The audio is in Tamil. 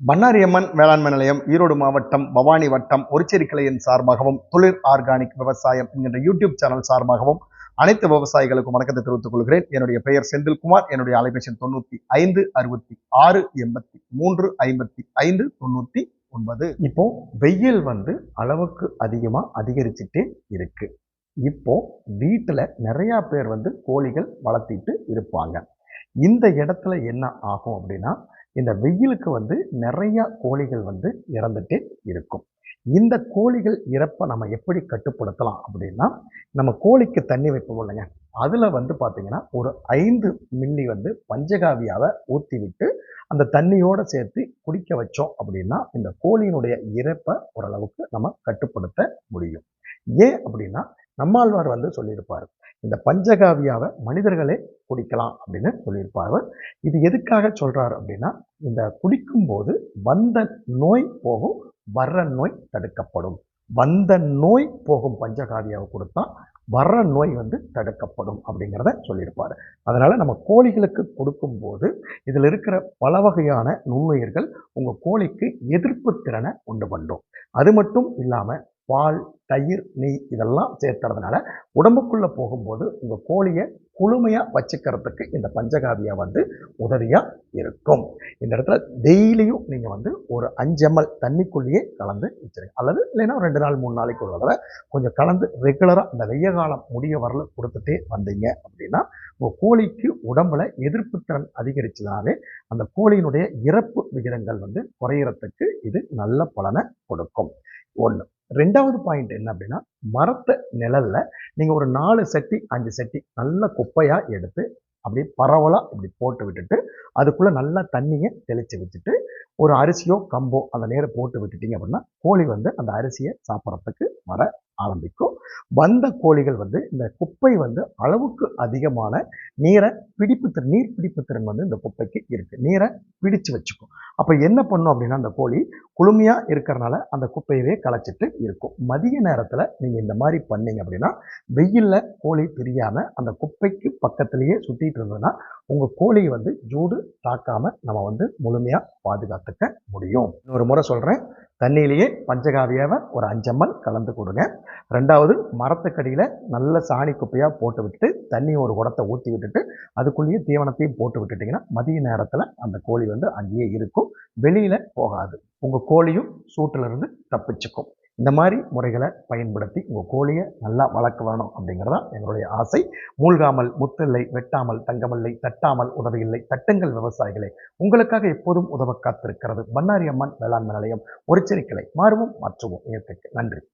பண்ணாரியம்மன் வேளாண்மை நிலையம் ஈரோடு மாவட்டம் பவானி வட்டம் ஒருச்சேரி கிளையின் சார்பாகவும் தொழில் ஆர்கானிக் விவசாயம் என்கின்ற யூடியூப் சேனல் சார்பாகவும் அனைத்து விவசாயிகளுக்கும் வணக்கத்தை தெரிவித்துக் கொள்கிறேன். என்னுடைய பெயர் செந்தில்குமார். என்னுடைய அலைபேசி தொண்ணூத்தி ஐந்து அறுபத்தி ஆறு எண்பத்தி மூன்று ஐம்பத்தி ஐந்து தொண்ணூத்தி ஒன்பது. இப்போ வெயில் வந்து அளவுக்கு அதிகமா அதிகரிச்சுட்டே இருக்கு. இப்போ வீட்டுல நிறைய பேர் வந்து கோழிகள் வளர்த்திட்டு இருப்பாங்க. இந்த இடத்துல என்ன ஆகும் அப்படின்னா இந்த வெயிலுக்கு வந்து நிறைய கோழிகள் வந்து இறந்துட்டே இருக்கும். இந்த கோழிகள் இறப்பை நம்ம எப்படி கட்டுப்படுத்தலாம் அப்படின்னா நம்ம கோழிக்கு தண்ணி வைப்போம் இல்லைங்க. அதில் வந்து பார்த்தீங்கன்னா ஒரு ஐந்து மில்லி வந்து பஞ்சகாவியாவை ஊற்றி விட்டு அந்த தண்ணியோடு சேர்த்து குடிக்க வச்சோம் அப்படின்னா இந்த கோழியினுடைய இறப்பை ஓரளவுக்கு நம்ம கட்டுப்படுத்த முடியும். ஏன் அப்படின்னா நம்மாழ்வார் வந்து சொல்லியிருப்பார் இந்த பஞ்சகாவியாவை மனிதர்களே குடிக்கலாம் அப்படின்னு சொல்லியிருப்பார் இது எதுக்காக சொல்கிறார் அப்படின்னா இந்த குடிக்கும்போது வந்த நோய் போகும் வர்ற நோய் தடுக்கப்படும். வந்த நோய் போகும் பஞ்சகாவியாவை கொடுத்தா வர்ற நோய் வந்து தடுக்கப்படும் அப்படிங்கிறத சொல்லியிருப்பார். அதனால் நம்ம கோழிகளுக்கு கொடுக்கும்போது இதில் இருக்கிற பல வகையான நுண்ணுயிர்கள் உங்கள் கோழிக்கு எதிர்ப்பு திறனை உண்டு பண்ணும். அது மட்டும் இல்லாமல் பால் தயிர் நெய் இதெல்லாம் சேர்க்கறதுனால உடம்புக்குள்ளே போகும்போது உங்கள் கோழியை குளுமையாக வச்சுக்கிறதுக்கு இந்த பஞ்சகாவியா வந்து உதவியாக இருக்கும். இந்த இடத்துல டெய்லியும் நீங்கள் வந்து ஒரு அஞ்சு எம்எல் தண்ணிக்குள்ளேயே கலந்து வச்சுருங்க. அல்லது இல்லைன்னா ரெண்டு நாள் மூணு நாளைக்கு ஒரு தடவை கொஞ்சம் கலந்து ரெகுலராக இந்த வெய்ய காலம் முடிய வரல கொடுத்துட்டே வந்தீங்க அப்படின்னா உங்கள் கோழிக்கு உடம்புல எதிர்ப்பு திறன் அதிகரிச்சதுனாலே அந்த கோழியினுடைய இறப்பு விகிதங்கள் வந்து குறையிறதுக்கு இது நல்ல பலனை கொடுக்கும். ஒன்று ரெண்டாவது பாயிண்ட் என்ன அப்படின்னா மரத்தை நிழலில் நீங்கள் ஒரு நாலு செட்டி அஞ்சு செட்டி நல்ல குப்பையாக எடுத்து அப்படியே பரவலாக இப்படி போட்டு விட்டுட்டு அதுக்குள்ளே நல்லா தண்ணியை தெளித்து வச்சுட்டு ஒரு அரிசியோ கம்போ அந்த நேரம் போட்டு விட்டுட்டீங்க அப்படின்னா கோழி வந்து அந்த அரிசியை சாப்பிட்றதுக்கு வர ஆரம்பிக்கும். வந்த கோழிகள் வந்து இந்த குப்பை வந்து அளவுக்கு அதிகமான நீரை பிடிப்பு திறன் நீர் பிடிப்பு திறன் வந்து இந்த குப்பைக்கு இருக்குது நீரை பிடிச்சு வச்சுக்கும். அப்போ என்ன பண்ணும் அப்படின்னா அந்த கோழி குளுமையாக இருக்கிறனால அந்த குப்பையவே களைச்சிட்டு இருக்கும். மதிய நேரத்தில் நீங்கள் இந்த மாதிரி பண்ணீங்க அப்படின்னா வெயிலில் கோழி தெரியாமல் அந்த குப்பைக்கு பக்கத்துலேயே சுற்றிட்டு இருந்ததுன்னா உங்கள் கோழியை வந்து ஜூடு தாக்காமல் நம்ம வந்து முழுமையாக பாதுகாத்துக்க முடியும். இன்னொரு முறை சொல்கிறேன் தண்ணியிலேயே பஞ்சகாவியாவை ஒரு அஞ்சம்மல் கலந்து கொடுங்க. ரெண்டாவது மரத்துக்கடியில் நல்ல சாணி குப்பையாக போட்டு விட்டுட்டு தண்ணி ஒரு குடத்தை ஊற்றி விட்டுட்டு அதுக்குள்ளேயே தீவனத்தையும் போட்டு விட்டுட்டிங்கன்னா மதிய நேரத்தில் அந்த கோழி வந்து அங்கேயே இருக்கும். வெளியில் போகாது. உங்கள் கோழியும் சூட்டிலிருந்து தப்பிச்சுக்கும். இந்த மாதிரி முறைகளை பயன்படுத்தி உங்கள் கோழியை நல்லா வளர்க்க வேணும் அப்படிங்கிறதா எங்களுடைய ஆசை. மூழ்காமல் முத்தில்லை வெட்டாமல் தங்கமில்லை தட்டாமல் உதவியில்லை தட்டுங்கள் விவசாயிகளே. உங்களுக்காக எப்போதும் உதவ காத்திருக்கிறது பண்ணாரி அம்மன் வேளாண்மை நிலையம். ஒரு செரிக்கலை மாறுவோம் மாற்றுவோம் இயற்கைக்கு. நன்றி.